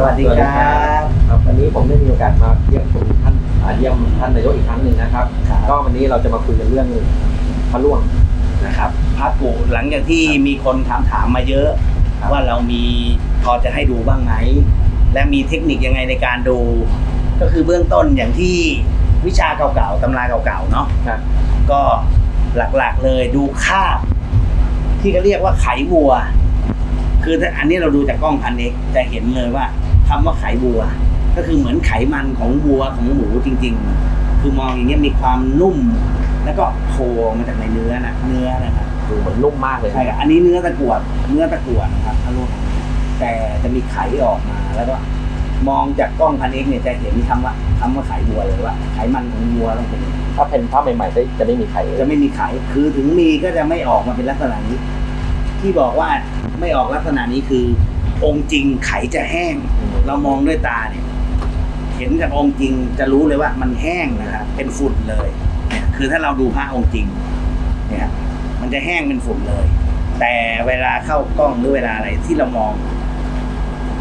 สวัสดีครับครับวันนี้ผมได้มีโอกาสมาเยี่ยมชมท่านอ่าเยี่ยมท่านนายกอีกครั้งหนึ่งนะครับครับ ก็วันนี้เราจะมาคุยกันเรื่องพระล่วงนะครับพระกูหลังจากที่มีคนถามถามมาเยอะครับว่าเรามีพอจะให้ดูบ้างไหมและมีเทคนิคยังไงในการดู ก็คือเบื้องต้นอย่างที่วิชาเก่าๆตำราเก่าๆเนาะครับก็หลักๆเลยดูคาบที่เขาเรียกว่าไขวัว คือถ้าอันนี้เราดูจากกล้องพันเอกจะเห็นเลยว่า คำว่าไขวัว ก็คือเหมือนไขมันของวัวของหมูจริง ๆ คือมองอย่างเงี้ยมีความนุ่ม แล้วก็โผล่มาจากในเนื้อนะเนื้อนะครับดูเหมือนนุ่มมากเลยใช่ครับอันนี้เนื้อตะกรวดเนื้อตะกรวดนะครับถ้าลูกแต่จะมีไขออกมาแล้วก็มองจากกล้องพันเอกเนี่ยจะเห็นคำว่าคำว่าไขวัวเลยว่าไขมันของวัวต้องเป็นอย่างนี้ถ้าเป็นภาพใหม่ๆจะจะไม่มีไข่จะไม่มีไขคือถึงมีก็จะไม่ออกมาเป็นลักษณะนี้ ที่บอกว่าไม่ออกลักษณะนี้คือ องค์จริงไขจะแห้ง เรามองด้วยตาเนี่ยเห็นจากองค์จริงจะรู้เลยว่ามันแห้งนะครับเป็นฝุ่นเลยเนี่ยคือถ้าเราดูพระองค์จริงเนี่ยมันจะแห้งเป็นฝุ่นเลย แต่เวลาเข้ากล้องหรือเวลาอะไรที่เรามอง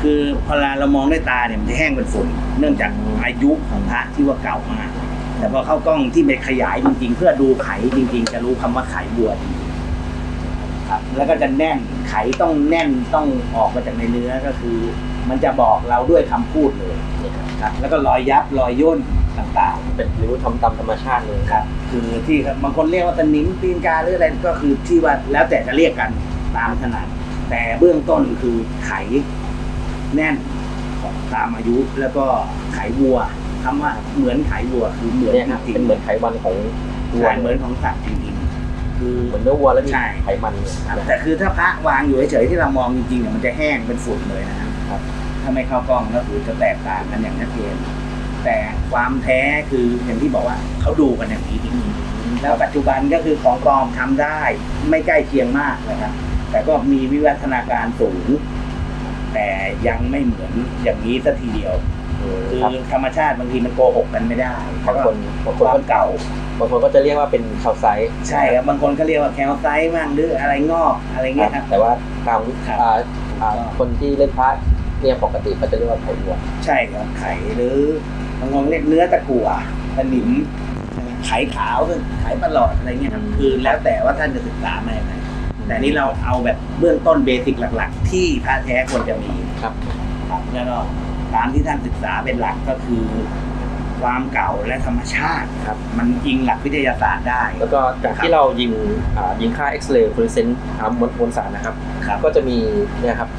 คือพอเวลาเรามองด้วยตาเนี่ยมันจะแห้งเป็นฝุ่น เนื่องจากอายุของพระที่ว่าเก่ามากแต่พอเข้ากล้องที่ไปขยายจริง ๆ เพื่อดูไขจริง ๆ จะรู้คำว่าไขบัวจริงๆครับ แล้วก็จะแน่นไขต้องแน่นต้องออกมาจากในเนื้อก็คือ มันจะบอกเราด้วยคำพูดเลยครับแล้วก็รอยยับรอยย่นต่างๆเป็นริ้วทำตามธรรมชาติเลยครับ คือที่บางคนเรียกว่าตะนิมตีนกาหรืออะไรก็คือที่ว่าแล้วแต่จะเรียกกันตามขนาดแต่เบื้องต้นคือไขแน่นของตามอายุแล้วก็ไขวัวคำว่าเหมือนไขวัวคือเหมือนเนี่ยครับจริงเป็นเหมือนไขมันของวัวใช่เหมือนของสัตว์จริงๆคือ เหมือนเนื้อวัวแล้วมีใช่ ไขมันเนี่ยครับนะคแต่รับคือถ้าพระวางอยู่เฉยๆที่เรามองจริงๆเนี่ยมันจะแห้งเป็นฝุ่นเลยนะครับ ครับ ถ้าไม่เข้ากล้องก็คือจะแตกต่างกันอย่างชัดเจนแต่ความแท้คืออย่างที่บอกว่าเขาดูกันอย่างนี้จริงๆแล้วปัจจุบันก็คือของปลอมทำได้ ไม่ใกล้เคียงมากนะครับ แต่ก็มีวิวัฒนาการสูง แต่ยังไม่เหมือนอย่างนี้สัทีเดียวอืมคือครับธรรมชาติบางทีมันโกหกกันไม่ได้บางคนบางคคนวาก็มเก่าบางคนก็จะเรียกว่าเป็นคาวไซต์ใช่ครับบางคนก็เรียกว่าแคลไซต์บ้างหรืออะไรงอกอะไรเงี้ยครับแต่ว่าตามครับอ่าอ่าคนที่เล่นพระ เนี่ยปกติก็จะเรียกว่าไขวัวใช่ครับไข่หรือบางคนเรียกเนื้อตะกั่วตะหนิมไข่ขาวไข่ประหลอดอะไรเงี้ยครับคือแล้วแต่ว่าท่านจะศึกษามาอย่างไรแต่นี่เราเอาแบบเบื้องต้นเบสิกหลัก ๆ ที่พระแท้ควรจะมีครับครับแล้วก็ตามที่ท่านศึกษาเป็นหลักก็คือ ความเก่าและธรรมชาติครับ มันอิงหลักวิทยาศาสตร์ได้ แล้วก็จากที่เรายิงอ่ายิงค่าเอ็กซเรย์ฟลูออเรสเซนต์มวลมวลสารนะครับครับ ก็จะมีเนี่ยครับ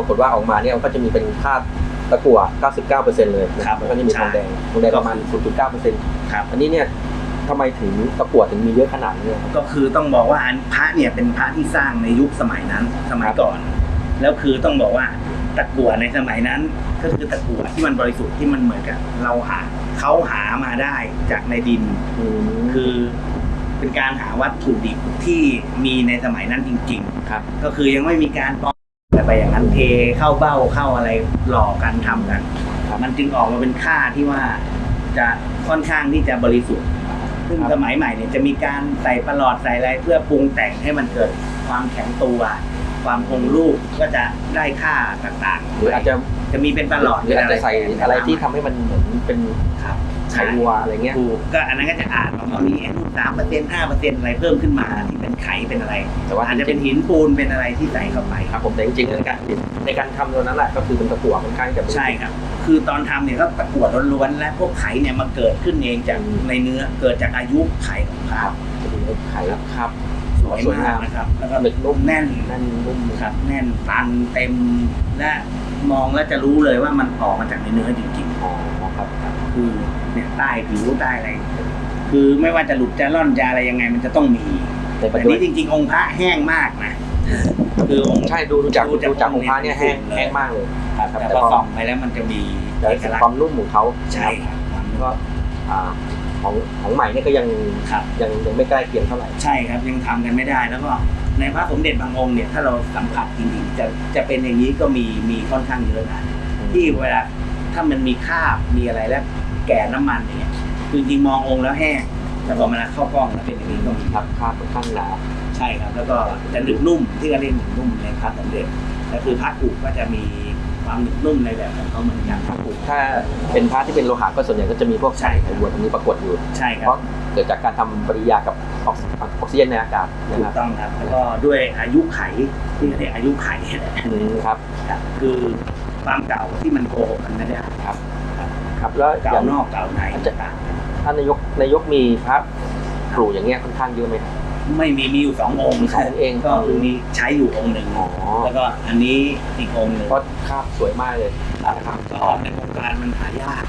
ปรากฏว่าออกมาเนี่ยมันก็จะมีเป็นค่าตะกั่ว 99%เลยนะครับแล้วก็นี่มีทองแดงทองแดงประมาณ 0.9%ครับอันนี้เนี่ยทำไมถึงตะกั่วถึงมีเยอะขนาดนี้ครับก็คือต้องบอกว่าอันพระเนี่ยเป็นพระที่สร้างในยุคสมัยนั้นสมัยก่อน แล้วคือต้องบอกว่าตะกั่วในสมัยนั้น ก็คือตะกั่วที่มันบริสุทธิ์ที่มันเหมือนกับเราหาเขาหามาได้จากในดินคือเป็นการหาวัตถุดิบที่มีในสมัยนั้นจริงครับๆก็คือยังไม่มีการป ลอมแต่ไปอย่างนั้นเทเข้าเบ้าเข้าอะไรหลอกกันทำกันครับมันจึงออกมาเป็นค่าที่ว่าจะค่อนข้างที่จะบริสุทธิ์ ซึ่งครับสมัยใหม่เนี่ยจะมีการใส่ประหลอดใส่อะไรเพื่อปรุงแต่งให้มันเกิดความแข็งตัว ความคงรูปก็จะได้ค่าต่างๆหรืออาจจะจะมีเป็นประหลอดหรืออาจจะใส่อะไรที่ทำให้มันเหมือนเป็นครับ ไขวัวอะไรเงี้ยถูกก็อันนั้นก็จะอ่านออกมามีสามเปอร์เซ็นต์ห้าเปอร์เซ็นต์อะไรเพิ่มขึ้นมาที่เป็นไขเป็นอะไร แต่ว่าอาจจะจเป็รินงหินปูนเป็นอะไรที่ใส่เข้าไปๆครับผมแต่จริงๆในการในการทำตัวนั้นแหละก็คือเป็นตะกั่วค่อนข้างจะใช่ครับ คือตอนทำเนี่ยก็ตะกั่วล้วนๆและพวกไขเนี่ยมาเกิดขึ้นเองจากในเนื้อเกิดจากอายุไขของพระจะมีไข่ครับสวยมากนะครับ แล้วก็หนึบนุ่มแน่นแน่นนุ่มครับ แน่นตันเต็มและ มองแล้วจะรู้เลยว่ามันออกมาจากในเนื้อจริงอ๋อครับครับๆคือเนี่ยใต้ผิวใต้อะไร คือไม่ว่าจะหลุดจะร่อนจะอะไรยังไง มันจะต้องมีแต่ปัแต่จจุบันี้นจริงๆ องค์พระแห้งมากนะคือองค์ใช่ดูดูจากดูจากดูจากองค์พระเนี่ยแห้งเลยแห้งมากเลยครับครับแต่แต่พอพอส่องไปแล้วมันจะมีแต่เอกลักควาษมณ์นุ่มของเขาใช่ครับความก็อ่า ของของใหม่เนี่ยก็ยังครับ ยังยังไม่ใกล้เคียงเท่าไหร่ ใช่ครับยังทำกันไม่ได้แล้วก็ในพระสมเด็จบางองค์เนี่ยถ้าเราสัมผัสจริงๆจะจะเป็นอย่างนี้ก็มีมีค่อนข้างเยอะนะที่เวลาถ้ามันมีคราบมีอะไรแล้วแก่น้ำมันเนี่ยคือจริงๆมององค์แล้วแห้งแต่พอมันเข้ากล้องแล้วเป็นอย่างนี้ก็มีครับคาบค่อนข้างหนาใช่ครับ แล้วก็จะหนึบนุ่มที่เขาเรียกหนึบนุ่มในพระสมเด็จแล้วคือพระกุก็จะมี คความหนึบนุ่มในแบบของเขาเหมือนกันครับผมถ้าเป็นพระที่เป็นโลหะก็ส่วนใหญ่ก็จะมีพวกใช่ไอ้วัวตรงนี้ปรากฏอยู่ใช่คเพรับราะเกิดจากการทำปฏิกิริยากับออกซิออกซิเจนในอากาศนะถูคกรับต้องครับ แล้วก็ด้วยอายุไขที่เรียกอายุไขแหละอืมครับครับคือความเก่าที่มันโกหกกันไม่ได้ครับครับแล้วอเก่าย่างนอกเก่าในจะต่างกัน ท่านนายกนายกมีพระครูอย่างเงี้ยค่อนข้างเยอะไหมครับ ไม่มีมีอยู่สององค์มีสององค์เองก็คือมีใช้อยู่องค์หนึ่งอ๋อแล้วก็อันนี้อีกองค์หนึ่งเพราะภาพสวยมากเลยนะครับก็ในวงการมันหายาก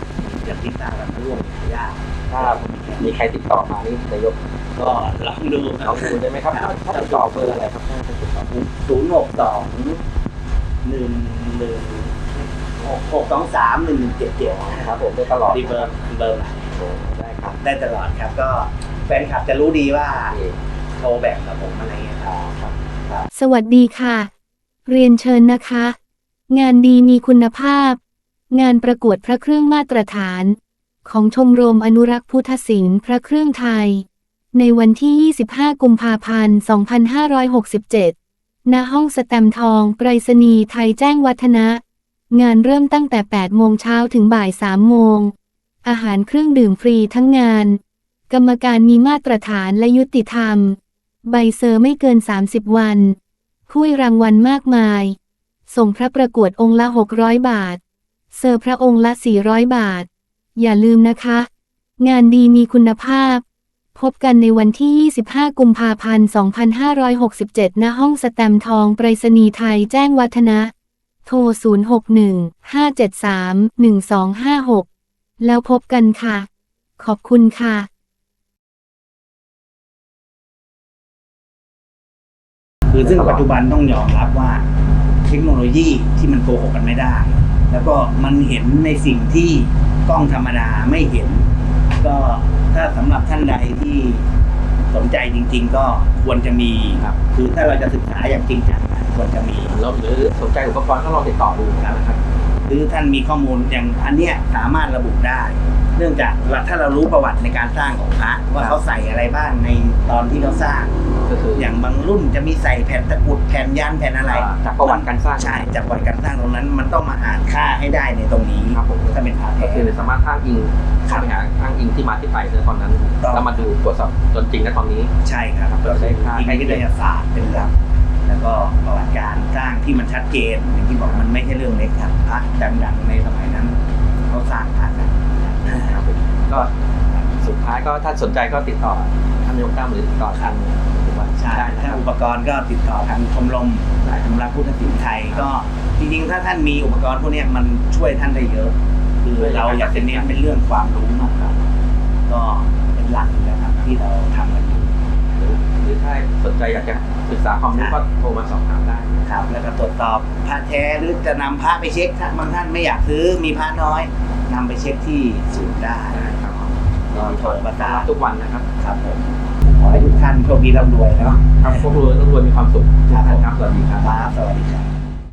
อย่างที่ทราบกันร่วมหายากถ้ามีใครติดต่อมานี่นายกก็ลองดูลองดูได้ไหมครับถ้าติดต่อเบอร์อะไรครับถ้าติดต่อศูนย์หกสองหนึ่งหนึ่งหกหกสองสามหนึ่งหนึ่งเจ็ดเจ็ดครับผมได้ตลอดดีเบอร์เบอร์ไหนได้ครับได้ตลอดครับก็แฟนคลับจะรู้ดีว่า โทรแบ่งกับผมอะไรเงี้ยครับ สวัสดีค่ะ เรียนเชิญนะคะ งานดีมีคุณภาพ งานประกวดพระเครื่องมาตรฐาน ของชมรมอนุรักษ์พุทธศิลป์พระเครื่องไทย ในวันที่ 25 กุมภาพันธ์ 2567 ณ ห้องสแตมป์ทองไปรษณีย์ไทยแจ้งวัฒนะ งานเริ่มตั้งแต่ 8 โมงเช้าถึงบ่าย 3 โมง อาหารเครื่องดื่มฟรีทั้งงาน กรรมการมีมาตรฐานและยุติธรรม ใบเซอร์ไม่เกิน 30 วันถ้วยรางวัลมากมาย ส่งพระประกวดองค์ละ 600 บาท เซอร์พระองค์ละ 400 บาท อย่าลืมนะคะ งานดีมีคุณภาพ พบกันในวันที่ 25 กุมภาพันธ์ 2567 ณ ห้องสแตมป์ทองไปรษณีย์ไทยแจ้งวัฒนะ โทร 061 573 1256 แล้วพบกันค่ะ ขอบคุณค่ะ คือซึ่งปัจจุบันต้องยอมรับว่า เทคโนโลยีที่มันโกหกกันไม่ได้ แล้วก็มันเห็นในสิ่งที่กล้องธรรมดาไม่เห็น ก็ถ้าสำหรับท่านใดที่สนใจจริง ๆ ก็ควรจะมีครับคือถ้าเราจะศึกษาอย่างจริงจังนะควรจะมี แล้วหรือสนใจอุปกรณ์ก็ลองติดต่อดูนะครับหรือท่านมีข้อมูลอย่างอันเนี้ยสามารถระบุได้ เนื่องจากถ้าเรารู้ประวัติในการสร้างของพระว่าครับเขาใส่อะไรบ้างในตอนที่เขาสร้าง ก็คืออย่างบางรุ่นจะมีใส่แผ่นตะกรุดแผ่นยันแผ่นอะไรอ่าจากประวัติการสร้าง ใช่จากประวัติการสร้างตรงนั้น มันต้องมาอ่านค่าให้ได้ในตรงนี้ครับผม ถ้าเป็นพระก็แท้ คือสามารถอ้างอิงเข้าไปหาอ้างอิงที่มาที่ไปในตอนนั้นต้อง แล้วมาดูตรวจสอบจนจริงในตอนนี้ ใช่ครับเราได้ค่าอิงวิทยาศาสตร์เป็นหลักแล้วก็ประวัติการสร้างที่มันชัดเจนอย่างที่บอกมันไม่ใช่เรื่องเล็กครับพระดังๆในสมัยนั้นเขาสร้างพระกันครับผมก็สุดท้ายก็ถ้าสนใจก็ติดต่อท่านนายกตั้มหรือติดต่อทางอุบัติใช่ ได้นะคถ้ารับอุปกรณ์ก็ติดต่อทางชมรมสายชำระพุทธศิลป์ไทยก็จริงๆ ถ้าท่านมีอุปกรณ์พวกเนี้ยมันช่วยท่านได้เยอะ คือเราอยากจะเน้นเป็นเรื่องความรู้มากกว่าก็เป็นหลักอยู่แล้วครับที่เราทำกันอยู่หรือหรือถ้าสนใจอยากจะศึกษาความรู้ก็โทรมาสอบถามได้นะครับแล้วก็ตรวจสอบพระแท้หรือจะนำพระไปเช็คถ้าบางท่านไม่อยากซื้อมีพระน้อยนำไปเช็คที่ศูนย์ได้ครับก็โทรประสานทุกวันนะครับครับผม ขอให้ทุกท่านโชคดีร่ำรวยเนาะครับพวกเราต้องรวยมีความสุขทุกท่านครับสวัสดีครับครับสวัสดีครับ